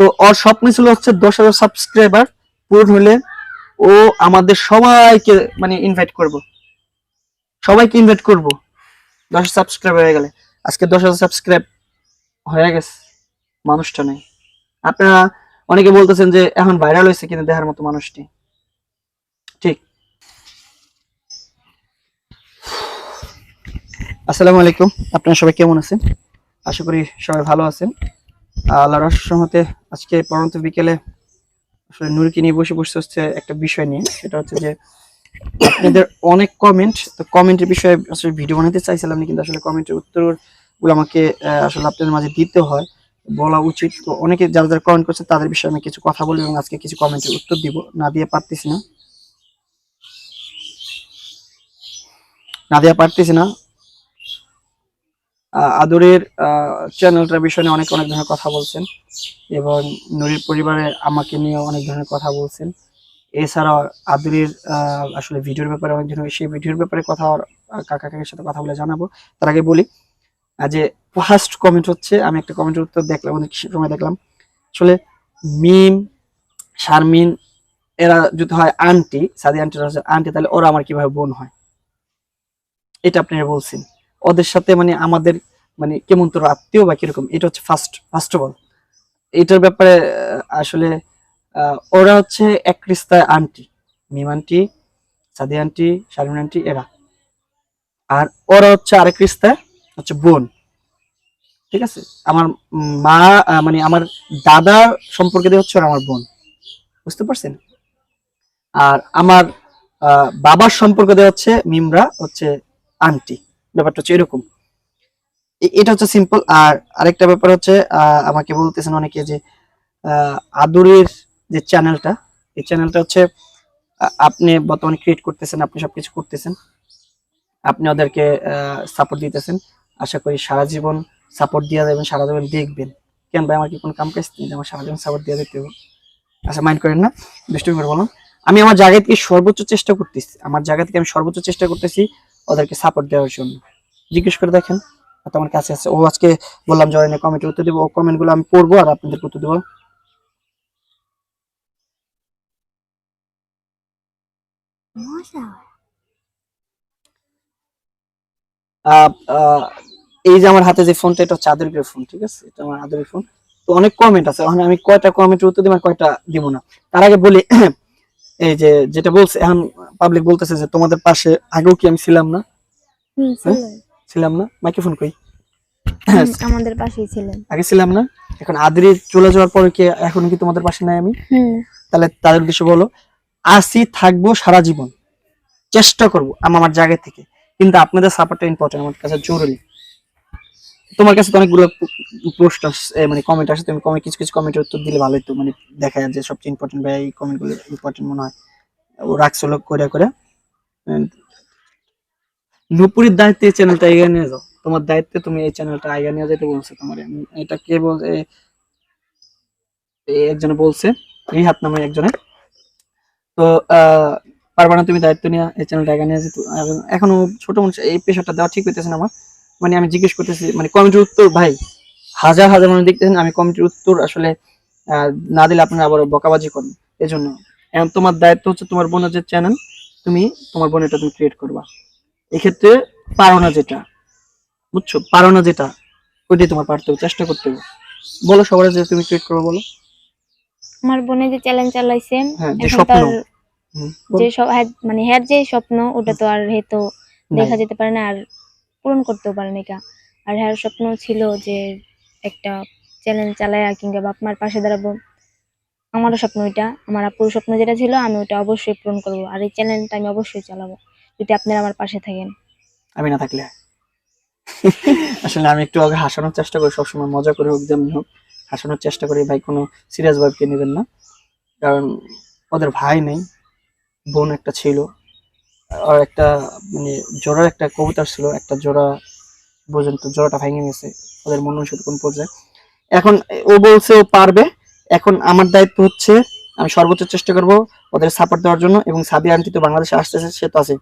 তো ওর স্বপ্ন ছিল হচ্ছে দশ হাজার সাবস্ক্রাইবার পূরণ হলে ও আমাদের সবাইকে মানে ইনভাইট করব। সবাইকে ইনভাইট করব। দশ সাবস্ক্রাইবার হয়ে গেলে। আজকে দশ হাজার সাবস্ক্রাইব হয়ে গেছে। মানুষটা নেই। আপনারা অনেকে বলতেছেন যে এখন ভাইরাল হয়েছে কিন্তু দেখার মতো মানুষটি। ঠিক। আসসালামু আলাইকুম। আপনারা সবাই কেমন আছেন? আশা করি সবাই ভালো আছেন। আল্লাহর রহমতে আজকে পরন্ত বিকেলে আসলে নুরকে নিয়ে বসে বসতে হচ্ছে একটা বিষয় নিয়ে। সেটা হচ্ছে যে আপনাদের অনেক কমেন্ট তো কমেন্টের বিষয়ে আসলে ভিডিও বানাতে চাইছিলাম কিন্তু আসলে কমেন্টের উত্তরগুলো আমাকে আসলে আপনাদের মাঝে দিতে হয়। বলা উচিত। তো অনেকে যারা যারা কমেন্ট করছে, তাদের বিষয়ে আমি কিছু কথা বলি এবং আজকে কিছু কমেন্টের উত্তর দিব। না দিয়ে পারতেছি না। না দিয়ে পারতেছি না। আদরের চ্যানেলটার বিষয়ে অনেক অনেক ধরনের কথা বলছেন এবং নুরির পরিবারে আমাকে নিয়ে অনেক ধরনের কথা বলছেন। এছাড়াও আদরের আসলে ভিডিওর ব্যাপারে অনেক ধরনের, সেই ভিডিওর ব্যাপারে কথা কাকা কাকের সাথে কথা বলে জানাব। তার আগে বলি যে ফার্স্ট কমেন্ট হচ্ছে, আমি একটা কমেন্টের উত্তর দেখলাম, অনেক সময় দেখলাম। আসলে মিম, শারমিন, এরা যদি হয় আন্টি সাদি হচ্ছে আন্টি তাহলে ওরা আমার কীভাবে বোন হয়? এটা আপনারা বলছেন। ওদের সাথে মানে আমাদের মানে কেমন তোর আত্মীয় বা কীরকম? এটা হচ্ছে ফার্স্ট ফার্স্ট অফ অল এটার ব্যাপারে আসলে ওরা হচ্ছে এক রিস্তায় aunty Mim aunty Sadi aunty Sharmin aunty এরা। আর ওরা হচ্ছে আরেক রিস্তায় হচ্ছে বোন। ঠিক আছে? আমার মা মানে আমার দাদার সম্পর্কে দিয়ে হচ্ছে আমার বোন। বুঝতে পারছেন? আর আমার বাবার সম্পর্কে হচ্ছে মিমরা হচ্ছে আন্টি ব্যাপারটা হচ্ছে এরকম। এটা হচ্ছে সিম্পল আর আরেকটা ব্যাপার হচ্ছে আমাকে বলতেছেন অনেকে যে আদুরের যে চ্যানেলটা এই চ্যানেলটা হচ্ছে আপনি বর্তমানে ক্রিয়েট করতেছেন, আপনি সবকিছু করতেছেন। আপনি ওদেরকে সাপোর্ট দিতেছেন। আশা করি সারা জীবন সাপোর্ট দিয়ে দেবেন, সারা জীবন দেখবেন। কেন ভাই, আমার কি কোনো কাম কাজ নেই? আমার সারা জীবন সাপোর্ট দিয়ে দেখতে হবে। আচ্ছা মাইন্ড করেন না দুষ্টুমি করে বললাম আমি আমার জায়গা থেকে সর্বোচ্চ চেষ্টা করতেছি, আমার জায়গা থেকে আমি সর্বোচ্চ চেষ্টা করতেছি ওদেরকে সাপোর্ট দেওয়ার জন্য। জিজ্ঞেস করে দেখেন। হয়তো আমার কাছে আছে। ও আজকে বললাম জয়েনে কমেন্টের উত্তর দেবো। ও কমেন্টগুলো আমি পড়ব আর আপনাদের উত্তর দেবো। এই যে আমার হাতে যে ফোনটা এটা হচ্ছে আদরের ফোন ঠিক আছে? এটা আমার আদরের ফোন। তো অনেক কমেন্ট আছে। এখন আমি কয়টা কমেন্টের উত্তর দিব আর কয়টা দিব না? তার আগে বলি এই যে যেটা বলছে এখন পাবলিক বলতেছে যে তোমাদের পাশে আগেও কি আমি ছিলাম না। ছিলাম না। মাইক্রোফোন কই? আমাদের পাশেই ছিলেন। আগে ছিলাম না এখন আদরি চলে যাওয়ার পরে কি এখন কি তোমাদের পাশে নাই আমি? তাহলে তাদের উদ্দেশ্য বলো আসি থাকব সারা জীবন। চেষ্টা করব আমি আমার জায়গা থেকে। কিন্তু আপনাদের সাপোর্টটা ইম্পর্টেন্ট আমার কাছে জরুরি। তোমার কাছে তো অনেকগুলো পোস্ট মানে কমেন্ট আসে তুমি কমেন্ট কিছু কিছু কমেন্টের উত্তর দিলে ভালোই তো মানে দেখা যায় যে সবচেয়ে ইম্পর্টেন্ট ভাই এই কমেন্টগুলো ইম্পর্টেন্ট মনে হয়। ও রাখছিল করে করে নুপুরের দায়িত্বে এই চ্যানেলটা এগিয়ে নিয়ে যাও। তোমার দায়িত্বে তুমি এই চ্যানেলটা এগিয়ে নিয়ে যেতে বলছে তোমার। এটা কে বলছে? একজনে বলছে এই হাত নামে একজনে। তো আহ, পারবা না তুমি দায়িত্ব নিয়ে এই চ্যানেলটা এগিয়ে নিয়ে যেতে। এখনও ছোট মানুষ এই পেশাটা দেওয়া ঠিক হইতেছে না আমার। মানে আমি জিজ্ঞেস করতেছি মানে কমেন্টের উত্তর ভাই হাজার হাজার মানুষ দেখতেছেন আমি কমেন্টের উত্তর আসলে না দিলে আপনারা আবার বকাবাজি করেন। এই জন্য এখন তোমার দায়িত্ব হচ্ছে তোমার বোনের যে চ্যানেল তুমি তোমার বোনেরটা তুমি ক্রিয়েট করবা। এক্ষেত্রে পারো না যেটা বুঝছ? পারো না যেটা ওইটাই তোমার পারতে হবে চেষ্টা করতে হবে। বলো সবার যে তুমি ক্রিয়েট করো বলো। আমার বোনে যে চ্যালেঞ্জ চালাইছে হ্যাঁ যে স্বপ্ন। যে হ্যাঁ, মানে হ্যার যে স্বপ্ন ওটা তো আর হেতো। দেখা যেতে পারে না আর পূরণ করতেও পারে না। আর হ্যার স্বপ্ন ছিল যে একটা চ্যালেঞ্জ চালায় কিংবা বাপ মার পাশে দাঁড়াবো। আমারও স্বপ্ন ওইটা আমার আপুর স্বপ্ন যেটা ছিল আমি ওটা অবশ্যই পূরণ করব। আর এই চ্যালেঞ্জটা আমি অবশ্যই চালাবো। যদি আপনারা আমার পাশে থাকেন। আমি না থাকলে? আসলে আমি একটু আগে হাসানোর চেষ্টা করি, সবসময় মজা করে হোক, যেমনি হোক, হাসানোর চেষ্টা করি। ভাই কোনো সিরিয়াস ভাবে নেবেন না, কারণ ওদের ভাই নেই, বোন একটা ছিল, আর একটা মানে জোড়ার একটা কবুতর ছিল, একটা জোড়া পর্যন্ত জোড়াটা ভেঙে গেছে, ওদের মন মানসিকতা কোন পর্যায়ে? এখন ও বলছে ও পারবে, এখন আমার দায়িত্ব হচ্ছে, আমি সর্বোচ্চ চেষ্টা করব ওদের সাপোর্ট দেওয়ার জন্য, এবং সাবি আন্টি তো বাংলাদেশে আসতেছে, সে তো আছে।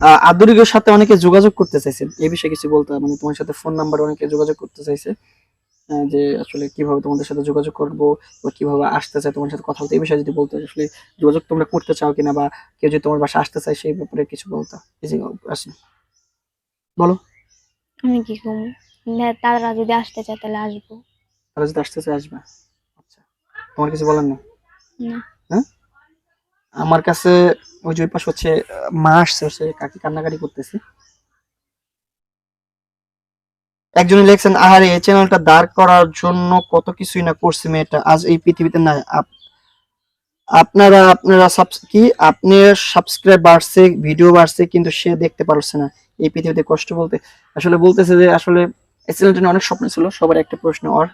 আহ, আদরিকের সাথে অনেকে যোগাযোগ করতে চাইছেন। এই বিষয়ে কিছু বলতে হবে? মানে তোমার সাথে ফোন নাম্বার অনেকে যোগাযোগ করতে চাইছে যে আসলে কীভাবে তোমাদের সাথে যোগাযোগ করব বা কীভাবে আসতে চায় তোমার সাথে কথা বলতে। এই বিষয়ে যদি বলতে আসলে যোগাযোগ তোমরা করতে চাও কিনা বা কেউ যদি তোমার বাসা আসতে চায় সেই ব্যাপারে কিছু বলতা। এই যে আসি আমি কি করব? তারা যদি আসতে চায় তাহলে আসব। তারা যদি আসতে চায় আসবে। আচ্ছা তোমার কিছু বলার নেই? না। আমার কাছে ওই যে পাশে হচ্ছে মা আসছে সে কাকি কান্নাকাটি করতেছে। একজন লিখছেন আহারে এই চ্যানেলটা দাঁড় করার জন্য কত কিছুই না করছে মেয়েটা আজ এই পৃথিবীতে না আপনারা আপনারা কি? আপনার সাবস্ক্রাইব বাড়ছে ভিডিও বাড়ছে কিন্তু সে দেখতে পারছে না। এই পৃথিবীতে কষ্ট বলতে আসলে বলতেছে যে আসলে এই চ্যানেলটা অনেক স্বপ্ন ছিল সবার একটা প্রশ্ন ওর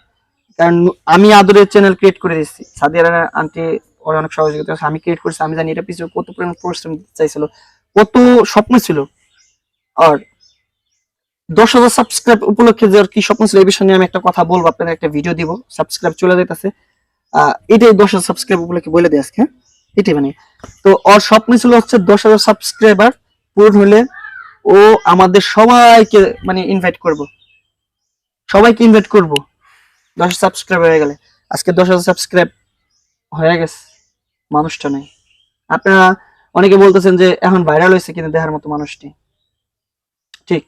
কারণ আমি আদরের চ্যানেল ক্রিয়েট করে দিচ্ছি সাদিয়া রানা আন্টি অনেক সহযোগিতা করেছে। আমি ক্রিয়েট করেছি, আমি জানি এটা পিছনে কত পরিমাণ পরিশ্রম চাইছিল, কত স্বপ্ন ছিল। আর দশ হাজার সাবস্ক্রাইব উপলক্ষে যে কি স্বপ্ন ছিল, এই বিষয় নিয়ে আমি একটা কথা বলব, আপনাদের একটা ভিডিও দিব। সাবস্ক্রাইব চলে যেতেছে এটাই দশ হাজার সাবস্ক্রাইব উপলক্ষে বলে দিই আজকে হ্যাঁ? এটাই মানে। তো ওর স্বপ্ন ছিল হচ্ছে দশ হাজার সাবস্ক্রাইবার পূরণ হলে ও আমাদের সবাইকে মানে ইনভাইট করব। সবাইকে ইনভাইট করব। দশ সাবস্ক্রাইব হয়ে গেলে। আজকে দশ হাজার সাবস্ক্রাইব হয়ে গেছে। মানুষটা নেই। আপনারা অনেকে বলতেছেন যে, এখন ভাইরাল হয়েছে কিন্তু দেখার মতো মানুষটি। ঠিক।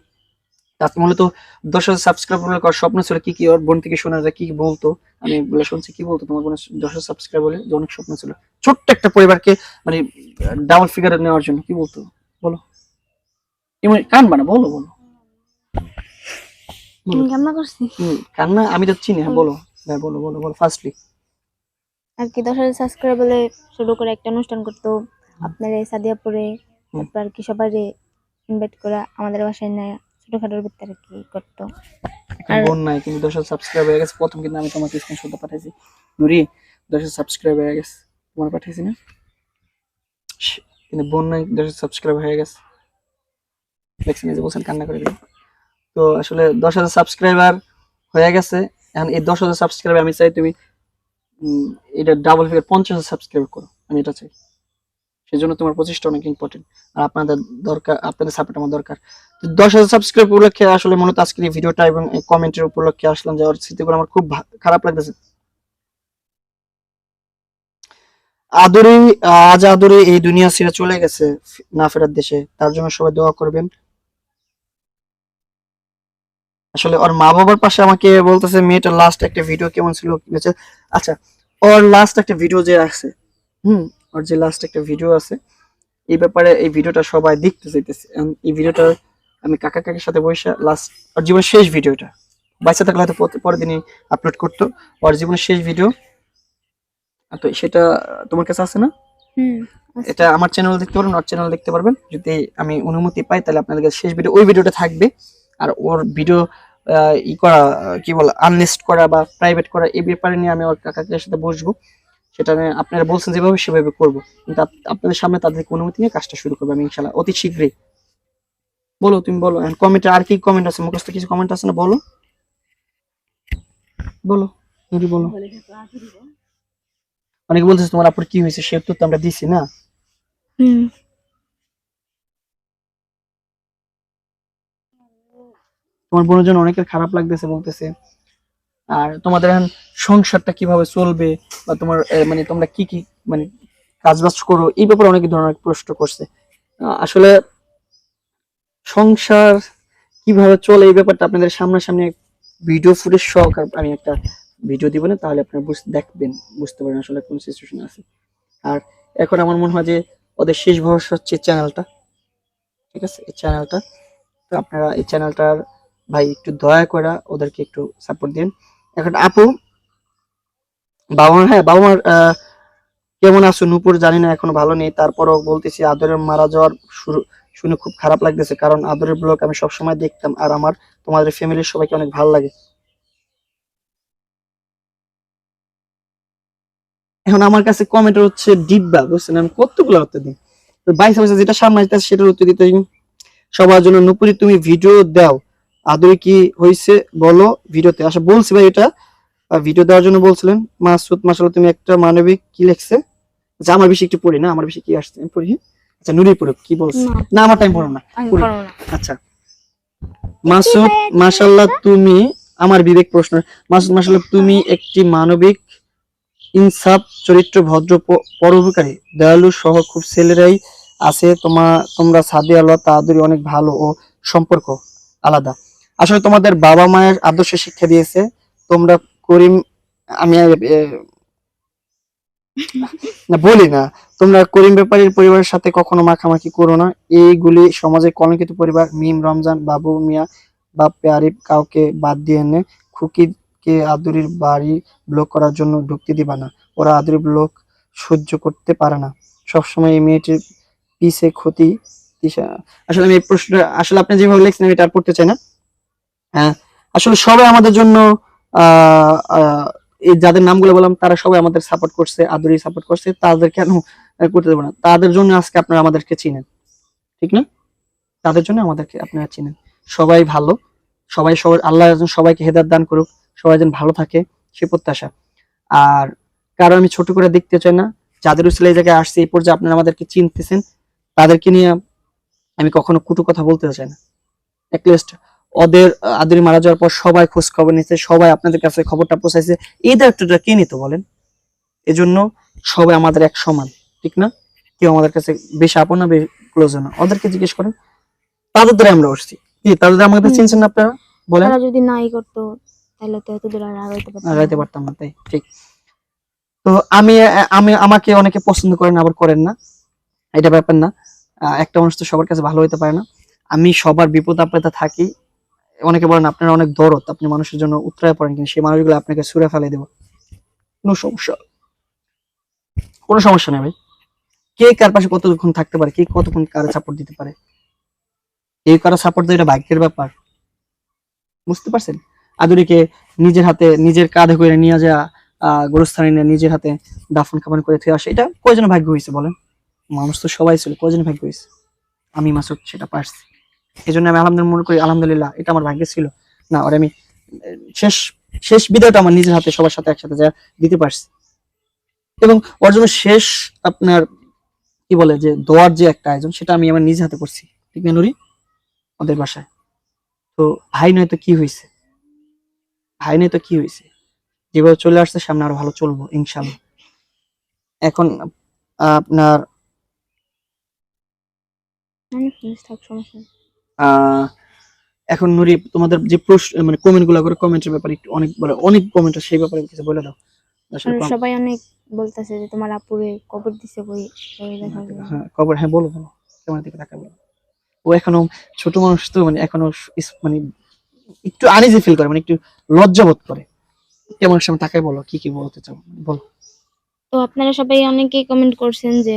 আজকে মূলত দশ হাজার সাবস্ক্রাইব করার স্বপ্ন ছিল, কি কি ওর বোন থেকে শোনা যায়, কি বলতো? আমি বলে শুনছি, কি বলতো তোমার বোনের দশ হাজার সাবস্ক্রাইব যে অনেক স্বপ্ন ছিল। ছোট্ট একটা পরিবারকে মানে ডাবল ফিগারে নেওয়ার জন্য, কি বলতো? বলো। এমন কানবা না বলো বলো। কান্না করছি। কান্না? আমি তো চিনি হ্যাঁ বলো। হ্যাঁ বলো বলো বলো ফার্স্টলি আর কি দশ হাজার সাবস্ক্রাইব শুরু করে একটা অনুষ্ঠান করতো। আপনার এই সাদিয়াপুরে তারপর আর কি সবাই ইনভাইট করে আমাদের বাসায় ছোটখাটোর ভিতরে কি করতো। এখন আর- বোন নাই কিন্তু দশ হাজার সাবস্ক্রাইব হয়ে গেছে। প্রথম কিন্তু আমি তোমাকে স্ক্রিনশটটা পাঠাইছি। নুরি দশ হাজার সাবস্ক্রাইব হয়ে গেছে। তোমার না? কিন্তু বোন নাই দশ হাজার সাবস্ক্রাইব হয়ে গেছে। দেখছেন এই যে বলছেন কান্না করে দিলাম। তো আসলে দশ হাজার সাবস্ক্রাইবার হয়ে গেছে। এখন এই দশ হাজার সাবস্ক্রাইবার আমি চাই তুমি এটা ডাবল ফিগার পঞ্চাশ হাজার সাবস্ক্রাইব করো, আমি এটা চাই। সেই জন্য তোমার প্রচেষ্টা অনেক ইম্পর্টেন্ট আর আপনাদের দরকার, আপনাদের সাপোর্ট আমার দরকার। তো দশ হাজার সাবস্ক্রাইব উপলক্ষে আসলে মূলত আজকের এই ভিডিওটা এবং এই কমেন্টের উপলক্ষে আসলাম, যাওয়ার স্মৃতিগুলো আমার খুব খারাপ লাগতেছে। আদরে, আজ আদরে এই দুনিয়া ছেড়ে চলে গেছে, না ফেরার দেশে। তার জন্য সবাই দোয়া করবেন। আসলে ওর মা বাবার পাশে আমাকে বলতেছে মেয়েটার লাস্ট একটা ভিডিও কেমন ছিল? কি হয়েছে? আচ্ছা ওর লাস্ট একটা ভিডিও যে আছে হুম ওর যে লাস্ট একটা ভিডিও আছে এই ব্যাপারে এই ভিডিওটা সবাই দেখতে চাইতেছে। এই ভিডিওটা আমি কাকা কাকির সাথে বসে লাস্ট ওর জীবনের শেষ ভিডিওটা বাচ্চা থাকলে হয়তো পরের দিনই আপলোড করতো। ওর জীবনের শেষ ভিডিও তো সেটা তোমার কাছে আছে না। এটা আমার চ্যানেল দেখতে পারবেন ওর চ্যানেল দেখতে পারবেন। যদি আমি অনুমতি পাই তাহলে আপনাদের কাছে শেষ ভিডিও ওই ভিডিওটা থাকবে। আর ওর ভিডিও ই করা কি বল আনলিস্ট করা বা প্রাইভেট করা এই ব্যাপারে নিয়ে আমি ওর কাকাকে সাথে বসবো। সেটা নিয়ে আপনারা বলছেন যেভাবে সেভাবে করব। কিন্তু আপনাদের সামনে তাদেরকে অনুমতি নিয়ে কাজটা শুরু করব আমি ইনশাল্লাহ অতি শীঘ্রই। বলো তুমি বলো কমেন্টে আর কি কমেন্ট আছে? মুখস্থ কিছু কমেন্ট আছে না? বলো। বলো নুরি বলো। অনেকে বলতেছে তোমার আপুর কি হয়েছে সে উত্তর তো আমরা দিছি না। হুম। তোমার বোনের জন্য অনেকের খারাপ লাগতেছে, বলতেছে। আর তোমাদের এখন সংসারটা কীভাবে চলবে বা তোমার মানে তোমরা কি কি মানে কাজ বাজ করো, এই ব্যাপারে অনেক ধরনের প্রশ্ন করছে। আসলে সংসার কীভাবে চলে, এই ব্যাপারটা আপনাদের সামনাসামনি ভিডিও ফুটেজ সহকার আমি একটা ভিডিও দিব না, তাহলে আপনারা দেখবেন, বুঝতে পারেন আসলে কোন সিচুয়েশন আছে। আর এখন আমার মনে হয় যে ওদের শেষ ভরসা হচ্ছে চ্যানেলটা ঠিক আছে? এই চ্যানেলটা তো আপনারা এই চ্যানেলটার ভাই, একটু দয়া করে ওদেরকে একটু সাপোর্ট দিন। এখন আপু বাবা মা হ্যাঁ বাবা মার কেমন আছো? নূপুর জানি না, এখনও ভালো নেই। তারপরও বলতেছি, আদরের মারা যাওয়ার শুরু, শুনে খুব খারাপ লাগতেছে। কারণ আদরের ব্লগ আমি সবসময় দেখতাম, আর আমার, তোমাদের ফ্যামিলির সবাইকে অনেক ভালো লাগে। এখন আমার কাছে কমেন্ট হচ্ছে ডিব্বা, বুঝছেন? আমি কতগুলো উত্তর দিই? তো বাইশ যেটা সামনে আসতেছে, সেটার উত্তর দিতে সবার জন্য নুপুরি, তুমি ভিডিও দাও। আদরে কি হয়েছে বলো ভিডিওতে। আচ্ছা বলছি ভাই এটা ভিডিও দেওয়ার জন্য বলছিলেন মাসুদ মাসাল তুমি একটা মানবিক কি লেখছে? যে আমার বেশি একটু পড়ি না আমার বেশি কি আসছে? আমি পড়ি হ্যাঁ? আচ্ছা নুরি পড়ুক কি বলছে? না। আমার টাইম পড়ো না আচ্ছা। মাসুদ মাশাল্লাহ তুমি আমার বিবেক প্রশ্ন মাসুদ মাশাল্লাহ তুমি একটি মানবিক ইনসাফ চরিত্র ভদ্র পরোপকারী। দয়ালু সহ খুব ছেলেরাই আছে তোমা তোমরা সাদি আল্লাহ তাহাদুরি অনেক ভালো ও সম্পর্ক আলাদা। আসলে তোমাদের বাবা মায়ের আদর্শ শিক্ষা দিয়েছে। তোমরা করিম, আমি না, বলি না। তোমরা করিম ব্যাপারীর পরিবারের সাথে কখনো মাখামাখি করো না। এইগুলি সমাজে কলঙ্কিত পরিবার, মিম, রমজান, বাবু, মিয়া বা প্যারিফ কাউকে বাদ দিয়ে এনে খুকিকে আদুরির বাড়ি ব্লক করার জন্য ঢুকতে দিবা না। ওরা আদুরি ব্লক সহ্য করতে পারে না। সবসময় এই মেয়েটির পিছে ক্ষতি আসলে আমি এই প্রশ্ন আসলে আপনি যেভাবে লিখছেন, আমি এটা পড়তে চাই না। আসলে সবাই আমাদের জন্য যাদের নামগুলো বললাম, তারা সবাই আমাদের সাপোর্ট করছে আদরি সাপোর্ট করছে। তাদের কেন করতে দেবো না? তাদের জন্য আজকে আপনারা আমাদেরকে চিনেন, ঠিক না? তাদের জন্য আমাদেরকে আপনারা চিনেন। সবাই ভালো, সবাই সবাই আল্লাহ সবাইকে হেদার দান করুক, সবাই যেন ভালো থাকে, সে প্রত্যাশা। আর কারও আমি ছোট করে দেখতে চাই না, যাদের উসলে এই জায়গায় আসছে, এই পর্যায়ে আপনারা আমাদেরকে চিনতেছেন, তাদেরকে নিয়ে আমি কখনো কুটু কথা বলতে চাই না। অ্যাটলিস্ট ওদের আদুরি মারা যাওয়ার পর সবাই খোঁজ খবর নিচ্ছে সবাই আপনাদের কাছে খবরটা পৌঁছাইছে। এই দায়িত্বটা কে নিত বলেন? এজন্য সবাই আমাদের এক সমান ঠিক না? কেউ আমাদের কাছে বেশি আপন না বেশি ক্লোজ না। ওদেরকে জিজ্ঞেস করেন তাদের দ্বারা আমরা উঠছি কি তাদের আমাদের চিনছেন না আপনারা? বলেন। তারা যদি নাই করতো তাহলে তো এত দূর আর আগাইতে পারতাম না। আগাইতে পারতাম না তাই ঠিক। তো আমি আমি আমাকে অনেকে পছন্দ করেন আবার করেন না। এটা ব্যাপার না। একটা মানুষ তো সবার কাছে ভালো হতে পারে না। আমি সবার বিপদ আপদে থাকি অনেকে বলেন, আপনারা অনেক দরদ, আপনি মানুষের জন্য উত্তরায় পড়েন কিন্তু সেই মানুষগুলো আপনাকে সুরে ফেলে দেবো। কোনো সমস্যা। কোনো সমস্যা নেই ভাই। কে কার পাশে কতক্ষণ থাকতে পারে, কে কতক্ষণ কার সাপোর্ট দিতে পারে? এই কারও সাপোর্ট দেয় এটা ভাগ্যের ব্যাপার। বুঝতে পারছেন? আদুরিকে নিজের হাতে, নিজের কাঁধে করে নিয়ে যা গোরস্থানে নিয়ে নিজের হাতে দাফন কাফন করে থুয়ে আসে, এটা কয়জন ভাগ্য হয়েছে বলেন? মানুষ তো সবাই ছিল কয়জন ভাগ্য হয়েছে? আমি মাসুদ সেটা পারছি। এই জন্য আমি আলহামদুলিল্লাহ মনে করি আলহামদুলিল্লাহ, এটা আমার ভাগ্যে ছিল। না, ওর আমি, শেষ শেষ বিদায়টা আমার নিজের হাতে, সবার সাথে একসাথে যা দিতে পারছি। এবং ওর জন্য শেষ আপনার, কি বলে যে দোয়ার যে একটা আয়োজন, সেটা আমি আমার নিজে হাতে করছি। ঠিক না, নুরি? ওদের বাসায়। তো ভাই নয়তো কি হয়েছে ভাই নয়তো কি হয়েছে যেভাবে চলে আসছে, সামনে আরও ভালো চলবো ইনশাল্লাহ এখন আপনার এখন নুরি তোমাদের যে প্রশ্ন মানে কমেন্টগুলো করে কমেন্টের ব্যাপারে একটু অনেক বলে অনেক কমেন্ট সেই ব্যাপারে কিছু বলে দাও। সবাই অনেক বলতেছে যে তোমার আপুরে কবর দিছে দেখা যায়। হ্যাঁ খবর হ্যাঁ বলো বলো। কেমন দিকে তাকাবো? ও এখনও ছোট মানুষ তো মানে এখনও মানে একটু আনিজি ফিল করে মানে একটু লজ্জা বোধ করে। কেমন সামনে তাকাই বলো কি কি বলতে চাও? বলো। তো আপনারা সবাই অনেকেই কমেন্ট করছেন যে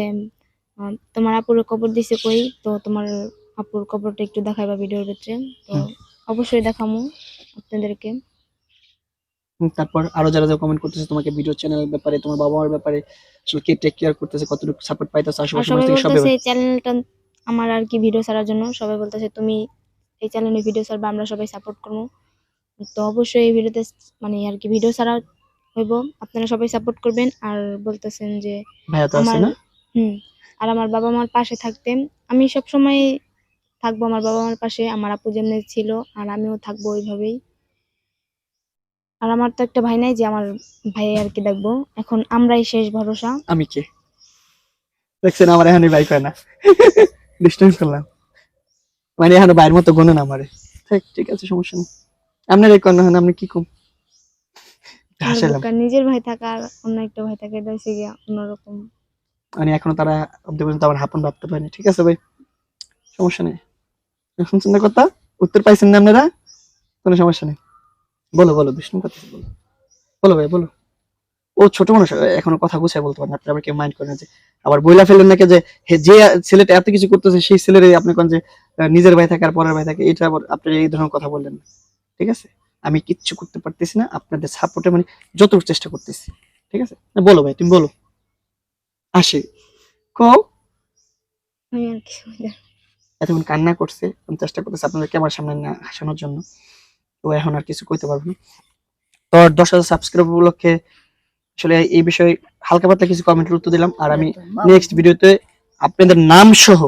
তোমার আপুরে কবর দিছে কই? তো তোমার আপুর কবরটা একটু দেখাইবা ভিডিওর ভিতরে? তো অবশ্যই দেখামু আপনাদেরকে। তারপর আরও যারা যারা কমেন্ট করতেছে তোমাকে ভিডিও চ্যানেল ব্যাপারে তোমার বাবা মার ব্যাপারে আসলে কে টেক কেয়ার করতেছে কতটুকু সাপোর্ট পাইতেছে আশেপাশে সবাই মানুষ থেকে সব বলতেছে ব্যাপারে। এই চ্যানেলটা আমার আর কি ভিডিও ছাড়ার জন্য। সবাই বলতেছে তুমি এই চ্যানেলে ভিডিও ছাড়বা আমরা সবাই সাপোর্ট করব। তো অবশ্যই এই ভিডিওতে মানে আর কি ভিডিও ছাড়া হইব। আপনারা সবাই সাপোর্ট করবেন। আর বলতেছেন যে ভাইয়া তো আছে আমার না? হুম আর আমার বাবা মার পাশে থাকতেন। আমি সব সময় থাকব আমার বাবা মার পাশে আমার আপু যেমনি ছিল আর আমিও থাকব ওইভাবেই। আর আমার তো একটা ভাই নাই যে আমার ভাই আর কি দেখব। এখন আমরাই শেষ ভরসা। আমি কে? দেখছেন আমার এখানে ভাই হয় না। ডিস্টেন্স করলাম। মানে এখানে বাইরের মতো গনে না আমারে। ঠিক ঠিক আছে সমস্যা নেই। আপনার এই কন্যা আপনি কি কম? নিজের ভাই থাকা আর অন্য একটা ভাই থাকে এটা হচ্ছে গিয়া অন্যরকম। মানে এখনও তারা অব্দি পর্যন্ত আমার হাপন ভাবতে পারেনি। ঠিক আছে ভাই সমস্যা নেই। শুনছেন না কথা উত্তর পাইছেন না আপনারা? কোনো সমস্যা নেই। বলো বলো, বিষ্ণু কথা বলো। বলো ভাই, বলো। ও ছোট মানুষ, এখনও কথা গুছায় বলতে পারেন আপনি আবার কেউ মাইন্ড করেন যে, আবার বইলা ফেলেন নাকি যে যে ছেলেটা এত কিছু করতেছে, সেই ছেলের আপনি কোন যে নিজের ভাই থাকে আর পরের ভাই থাকে, এটা আবার আপনি এই ধরনের কথা বললেন না। ঠিক আছে? আমি কিচ্ছু করতে পারতেছি না, আপনাদের সাপোর্টে মানে যতটুকু চেষ্টা করতেছি। ঠিক আছে? বলো ভাই, তুমি বলো। আসে। কও। আমি আর কি বলব। এতক্ষণ কান্না করছে আমি চেষ্টা করতেছি আপনাদের ক্যামেরার সামনে না হাসানোর জন্য। তো এখন আর কিছু কইতে পারব না। তো দশ হাজার সাবস্ক্রাইব উপলক্ষে আসলে এই বিষয়ে হালকা পাতলা কিছু কমেন্টের উত্তর দিলাম। আর আমি নেক্সট ভিডিওতে আপনাদের নাম সহ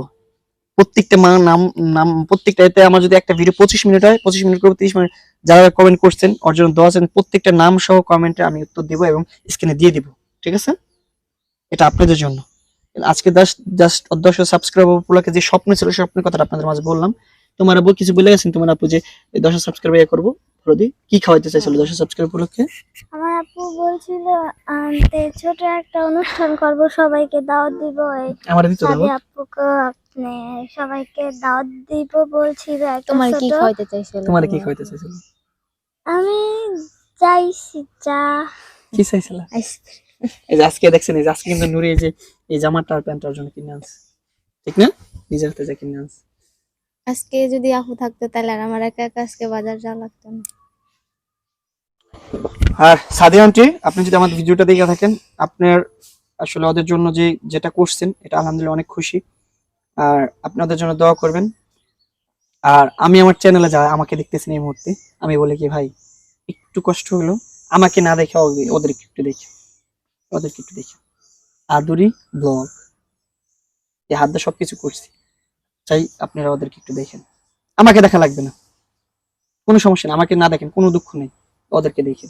প্রত্যেকটা মা নাম নাম প্রত্যেকটা এতে আমার যদি একটা ভিডিও পঁচিশ মিনিট হয় পঁচিশ মিনিট করব তিরিশ মিনিট যারা কমেন্ট করছেন ওর জন্য দোয়া আছেন প্রত্যেকটা নাম সহ কমেন্টে আমি উত্তর দেবো এবং স্ক্রিনে দিয়ে দিব। ঠিক আছে? এটা আপনাদের জন্য। আজকে জাস্ট জাস্ট দশ সাবস্ক্রাইবার উপলক্ষে যে স্বপ্ন ছিল স্বপ্নের কথাটা আপনাদের মাঝে বললাম। তোমার আপু কিছু বলে গেছেন? তোমার আপু যে দশ সাবস্ক্রাইব ইয়ে করব। বলদি কি খাওয়াইতে চাইছিল দশ সাবস্ক্রাইব উপলক্ষে আমার আপু বলছিল আনতে ছোট একটা অনুষ্ঠান করব সবাইকে দাওয়াত দিব। আমার দিতে দেবো সাদি আপুকে আপনি সবাইকে দাওয়াত দিব বলছিল তোমার কি খাওয়াইতে চাইছিল? তোমার কি খাওয়াইতে চাইছিল? আমি চাইছি চা। কি চাইছিল? আইসক্রিম। এই যে আজকে দেখছেন এই যে আজকে কিন্তু নুরি এই যে এই জামাটা আর প্যান্টটার জন্য কিনে আনছে। ঠিক না? নিজের হাতে যা কিনে আনছে। আজকে যদি আপু থাকতো তাহলে আর আমার একা একা আজকে বাজার যাওয়া লাগতো না। আর সাদি আন্টি আপনি যদি আমাদের ভিডিওটা দেখে থাকেন আপনার আসলে ওদের জন্য যে যেটা করছেন এটা আলহামদুলিল্লাহ অনেক খুশি। আর আপনি ওদের জন্য দোয়া করবেন। আর আমি আমার চ্যানেলে যা আমাকে দেখতেছেন এই মুহূর্তে আমি বলি কি ভাই একটু কষ্ট হলো। আমাকে না দেখে ওদের- ওদেরকে একটু দেখে। ওদেরকে একটু দেখে। আদুরি ব্লগ। এই হাত দিয়ে সবকিছু করছি। চাই আপনারা ওদেরকে একটু দেখেন। আমাকে দেখা লাগবে না। কোনো সমস্যা নেই। আমাকে না দেখেন, কোনো দুঃখ নেই। ওদেরকে দেখেন।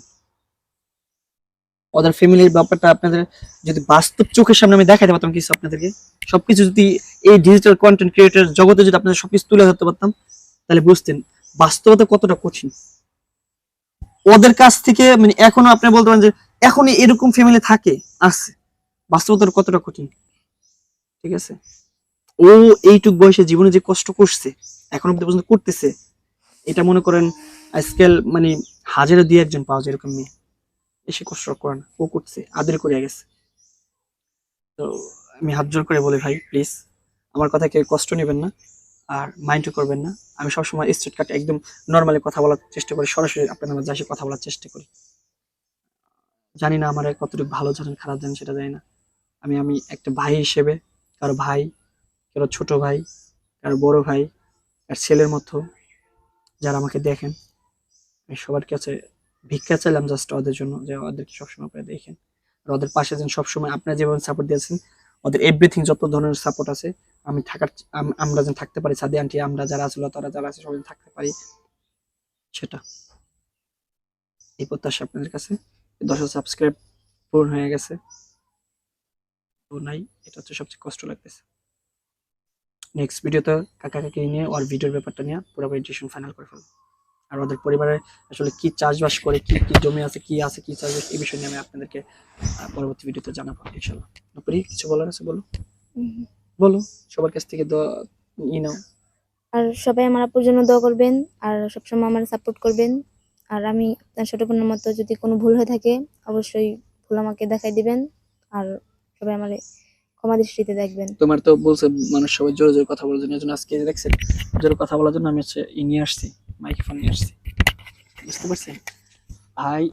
ওদের ফ্যামিলির ব্যাপারটা আপনাদের যদি বাস্তব চোখের সামনে আমি দেখাতে পারতাম কিছু আপনাদেরকে, সবকিছু যদি এই ডিজিটাল কন্টেন্ট ক্রিয়েটর জগতে যদি আপনাদের সবকিছু তুলে ধরতে পারতাম, তাহলে বুঝতেন বাস্তবতা কতটা কঠিন। ওদের কাছ থেকে মানে এখনও আপনি বলতে পারেন যে এখনই এরকম ফ্যামিলি থাকে, আছে। বাস্তবতা কতটা কঠিন? ঠিক আছে? ও এইটুক বয়সে জীবনে যে কষ্ট করছে, এখনও অব্দি পর্যন্ত করতেছে, এটা মনে করেন আজকাল মানে হাজারে দিয়ে একজন পাওয়া যায় এরকম মেয়ে। এসে কষ্ট করে না, ও করছে, আদর করে গেছে। তো আমি হাত জোর করে বলি, ভাই প্লিজ আমার কথা কেউ কষ্ট নেবেন না আর মাইন্ডও করবেন না। আমি সবসময় স্ট্রেট কাট একদম নর্মালি কথা বলার চেষ্টা করি, সরাসরি আপনাদের মাঝে এসে কথা বলার চেষ্টা করি। জানি না আমার কতটুকু ভালো জানেন, খারাপ জানেন, সেটা জানি না। আমি আমি একটা ভাই হিসেবে, কারও ভাই, কারও ছোট ভাই, কারও বড় ভাই, আর ছেলের মতো যারা আমাকে দেখেন, আমি সবার কাছে ভিক্ষা চাইলাম জাস্ট ওদের জন্য, যে ওদেরকে সবসময় আপনারা দেখেন। আর ওদের পাশে যেন সবসময় আপনারা যেভাবে সাপোর্ট দিয়েছেন ওদের এভরিথিং যত ধরনের সাপোর্ট আছে, আমি থাকার আমরা যেন থাকতে পারি, সাদি আন্টি আমরা যারা আছে তারা যারা আছে, সবাই থাকতে পারি, সেটা। এই প্রত্যাশা আপনাদের কাছে। দশ সাবস্ক্রাইব পূরণ হয়ে গেছে। নাই, এটা হচ্ছে সবচেয়ে কষ্ট লাগতেছে। নেক্সট ভিডিওতে কাকা কাকি নিয়ে ওর ভিডিওর ব্যাপারটা নিয়ে পুরোপুরি ডিসিশন ফাইনাল করে ফেলব। আর ওদের পরিবারে আসলে কি চাষবাস করে, কি কি জমি আছে, কি আছে, কি চাষবাস, এই বিষয় নিয়ে আমি আপনাদেরকে পরবর্তী ভিডিওতে জানাব, ইনশাল্লাহ। নুপুরি, কিছু বলার আছে বলো? বলো, সবার কাছ থেকে ই নাও। আর সবাই আমার আপুর জন্য দোয়া করবেন, আর সবসময় আমার সাপোর্ট করবেন। আর আমি আপনার ছোট বোনের মতো যদি কোনো ভুল হয়ে থাকে, অবশ্যই ভুল আমাকে দেখাই দিবেন। আর সবাই আমার ক্ষমা দৃষ্টিতে দেখবেন। তোমার তো বলছে মানুষ সবাই জোরে জোরে কথা বলার জন্য এজন্য আজকে দেখছেন, জোরে কথা বলার জন্য আমি হচ্ছে ই নিয়ে আসছি, মাইক্রোফোন নিয়ে আসছি। বুঝতে পারছেন? ভাই